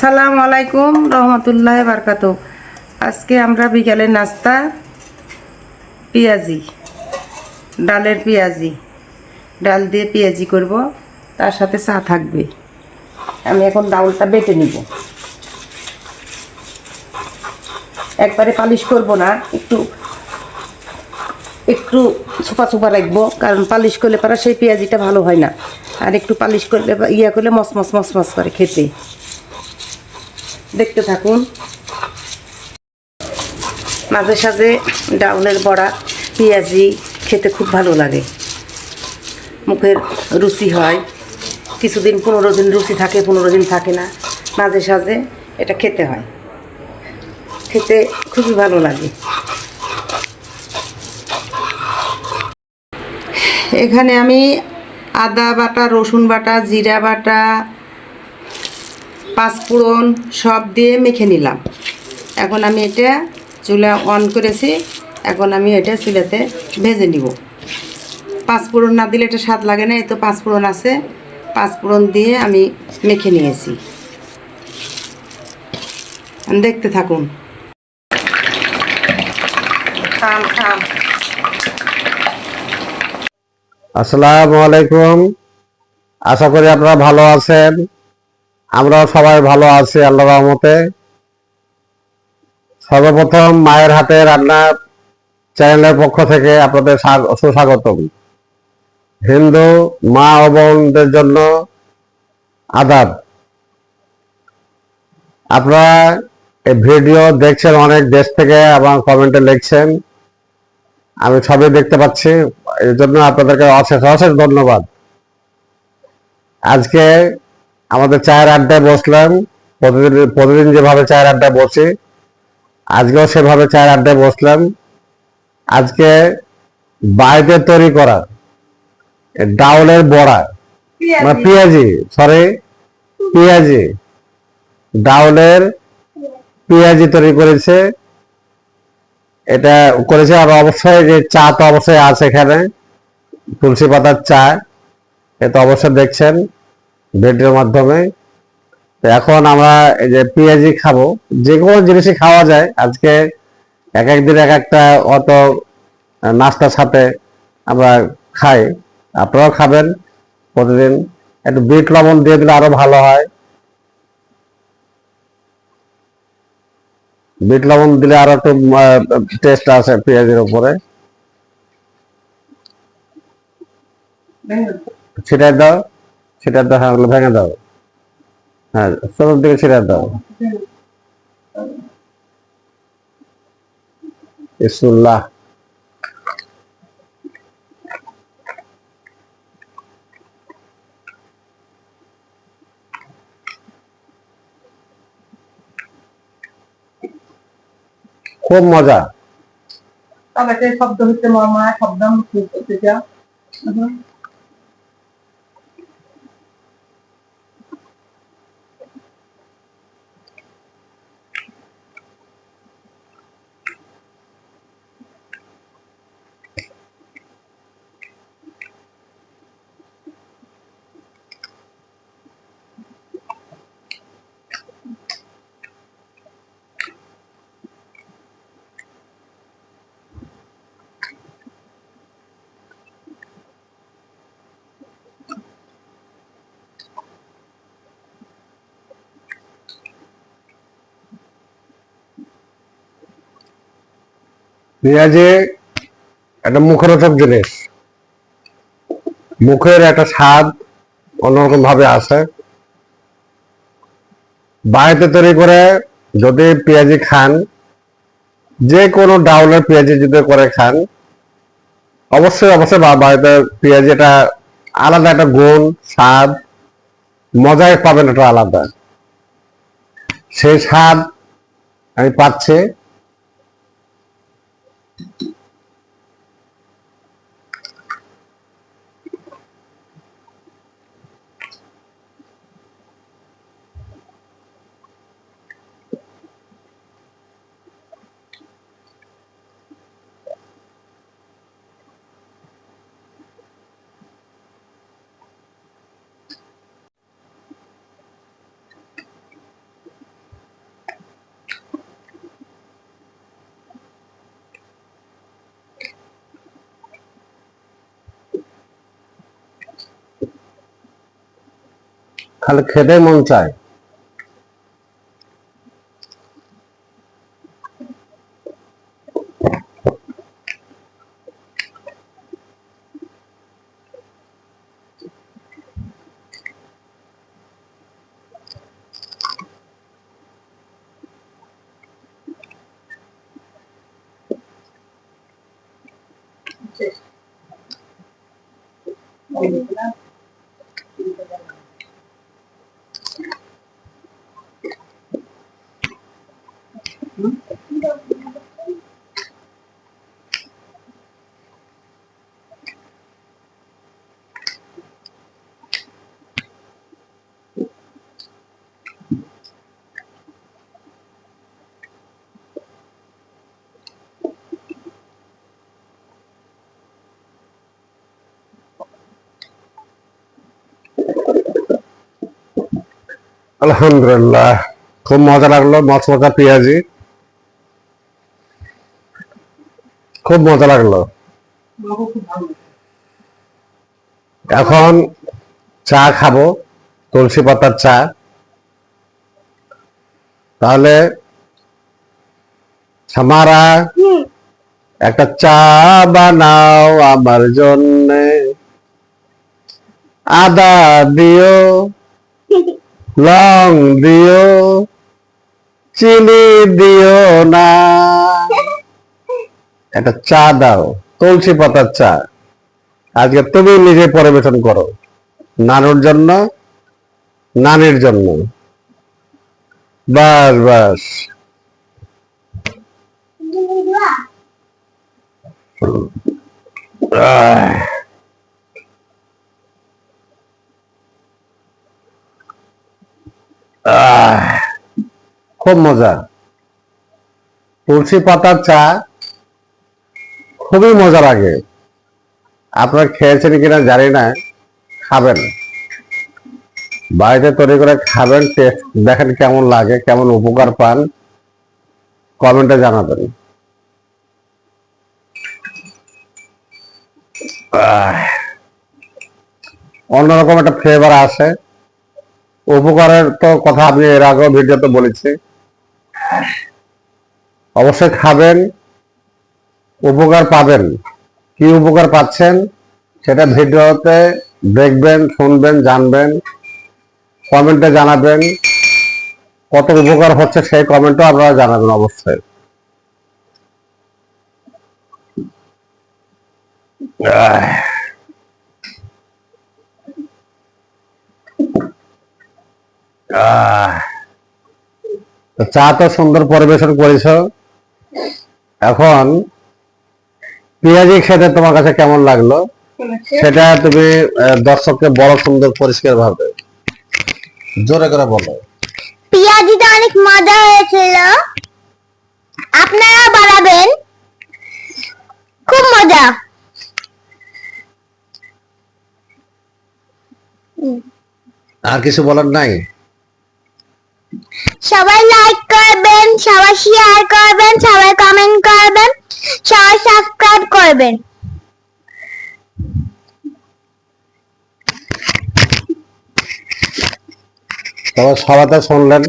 আসসালামু আলাইকুম রহমতুল্লাহ বারকাত আজকে আমরা বিকালে নাস্তা, পেঁয়াজি, ডালের পেঁয়াজি, ডাল দিয়ে পেঁয়াজি করব, তার সাথে চা থাকবে। আমি এখন ডাউলটা বেটে নিব। একবারে পালিশ করব না, একটু একটু ছোপা ছোপা রাখব, কারণ পালিশ করলে পারা সেই পেঁয়াজিটা ভালো হয় না। আর একটু পালিশ করলে ইয়া করলে মস মস মস মস করে খেতে। দেখতে থাকুন। মাঝে সাঝে ডাউনের বড়া, পেঁয়াজি খেতে খুব ভালো লাগে। মুখের রুচি হয়। কিছুদিন পনেরো দিন রুচি থাকে, পনেরো দিন থাকে না। মাঝে সাঝে এটা খেতে হয়। খেতে খুবই ভালো লাগে। এখানে আমি আদা বাটা, রসুন বাটা, জিরা বাটা পাঁচফোড়ন সব দিয়ে মেখে নিলাম। এখন আমি এটা চুলা অন করেছি। এখন আমি এটা চুলাতে ভেজে নিব। পাঁচফোড়ন না দিলে এটা স্বাদ লাগে না এই তো পাঁচফোড়ন আছে। পাঁচ পাঁচফোড়ন দিয়ে আমি মেখে নিয়েছি। দেখতে থাকুন। আসসালামু আলাইকুম। আশা করি আপনারা ভালো আছেন। আমরাও সবাই ভালো আছি আল্লাহ রহমতে। সর্বপ্রথম মায়ের হাতে রান্না চ্যানেলের পক্ষ থেকে আপনাদের স্বাগ- সুস্বাগতম। হিন্দু মা ও বোনদের জন্য আদাব। আপনারা এই ভিডিও দেখছেন অনেক দেশ থেকে এবং কমেন্টে লিখছেন। আমি সবই দেখতে পাচ্ছি এই জন্য আপনাদেরকে অশেষ অশেষ ধন্যবাদ। আজকে আমাদের চায়ের আড্ডায় বসলাম প্রতিদিন প্রতিদিন যেভাবে চায়ের আড্ডায় বসে আজকেও সেভাবে চায়ের আড্ডায় বসলাম। আজকে বাড়িতে তৈরি করা ডাউলের বড়া মানে পেঁয়াজি। সরি পেঁয়াজি। ডাউলের পেঁয়াজি তৈরি করেছে। এটা করেছে আর অবশ্যই যে চা তো অবশ্যই আছে এখানে তুলসী পাতার চা এ তো অবশ্যই দেখছেন। ভিডিওর মাধ্যমে। তো এখন আমরা এই যে পেঁয়াজি খাব যে কোনো জিনিসই খাওয়া যায়। আজকে এক একদিন এক একটা অত নাস্তার সাথে আমরা খাই। আপনারাও খাবেন প্রতিদিন। একটু বিট লবণ দিয়ে দিলে আরও ভালো হয়। বিট লবণ দিলে আরও একটু টেস্ট আছে পেঁয়াজের উপরে। ছিটাই দাও। ছিটাই দেখা ওগুলো ভেঙে দাও। হ্যাঁ চতুর দিকে ছিটাই দাও। ইসুল্লাহ খুব মজা। যে শব্দ হচ্ছে মামা শব্দ করতে পেঁয়াজে একটা মুখরোচক জিনিস। মুখের একটা স্বাদ অন্যরকম ভাবে আসে। বাড়িতে তৈরি করে যদি পেঁয়াজি খান যে কোনো ডাউলের পেঁয়াজি যদি করে খান, অবশ্যই অবশ্যই বাড়িতে পেঁয়াজি এটা আলাদা একটা গুণ, স্বাদ, মজাই পাবেন একটা আলাদা। সেই স্বাদ আমি পাচ্ছি। Thank you. খালি খেতে মন চায়। আলহামদুলিল্লাহ খুব মজা লাগল মচমচা পেঁয়াজি। খুব মজা লাগল। এখন চা খাব তুলসী পাতার চা। তাহলে সামারা একটা চা বানাও আমার জন্যে। আদা দিও। লং দিও চিনি দিও না। একটা চা দাও তুলসী পাতার চা। আজকে তুমি নিজে পরিবেশন করো নানুর জন্য নানির জন্য। বাস বাস। আহ। খুব মজা। তুলসী পাতার চা খুবই মজা লাগে আপনারা খেয়েছেন কিনা জানি না, খাবেন। বাড়িতে তৈরি করে খাবেন টেস্ট দেখেন কেমন লাগে, কেমন উপকার পান। কমেন্টে জানাবেন। অন্যরকম একটা ফ্লেভার আসে। উপকারের তো কথা আপনি এর আগেও ভিডিওতে বলেছি। অবশ্যই খাবেন, উপকার পাবেন। কি উপকার পাচ্ছেন সেটা ভিডিওতে দেখবেন, শুনবেন, জানবেন, কমেন্টে জানাবেন। কত উপকার হচ্ছে সেই কমেন্টও আপনারা জানাবেন অবশ্যই। আহ। আহ। তো চা তো সুন্দর পরিবেশন করেছ। এখন পেঁয়াজি খেতে তোমার কাছে কেমন লাগল? সেটা তুমি দর্শককে বড় সুন্দর পরিষ্কার ভাবে। জোরে করে বলো। পিয়াজিটা অনেক মজা হয়েছিল। আপনারা বানাবেন। খুব মজা। আর কিছু বলার নাই? সবাই লাইক করবেন, সবাই শেয়ার করবেন, সবাই কমেন্ট করবেন, সবাই সাবস্ক্রাইব করবেন। সবাই তো শুনলেন।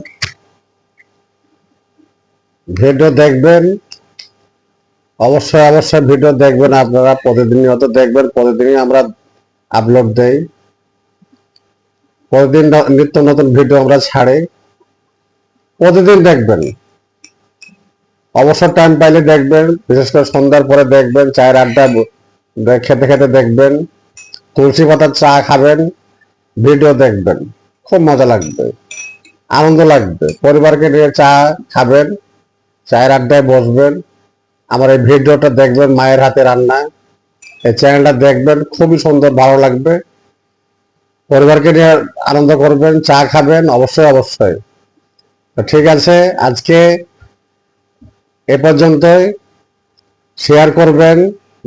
ভিডিও দেখবেন। অবশ্যই অবশ্যই ভিডিও দেখবেন আপনারা, প্রতিদিনই দেখবেন, প্রতিদিনই আমরা আপলোড দেই। প্রতিদিন নিত্য নতুন ভিডিও আমরা ছাড়ি। প্রতিদিন দেখবেন। অবসর টাইম পাইলে দেখবেন, বিশেষ করে সন্ধ্যার পরে দেখবেন, চায়ের আড্ডা খেতে খেতে দেখবেন, তুলসী পাতার চা খাবেন ভিডিও দেখবেন। খুব মজা লাগবে, আনন্দ লাগবে। পরিবারকে নিয়ে চা খাবেন, চায়ের আড্ডায় বসবেন, আমার এই ভিডিওটা দেখবেন, মায়ের হাতে রান্না। এই চ্যানেলটা দেখবেন, খুবই সুন্দর, ভালো লাগবে। পরিবারকে নিয়ে আনন্দ করবেন, চা খাবেন, অবশ্যই অবশ্যই। ঠিক আছে, আজকে এ পর্যন্তই। শেয়ার করবেন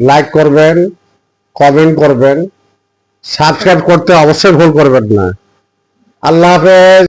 লাইক করবেন কমেন্ট করবেন। সাবস্ক্রাইব করতে অবশ্যই ভুল করবেন না। আল্লাহ হাফেজ।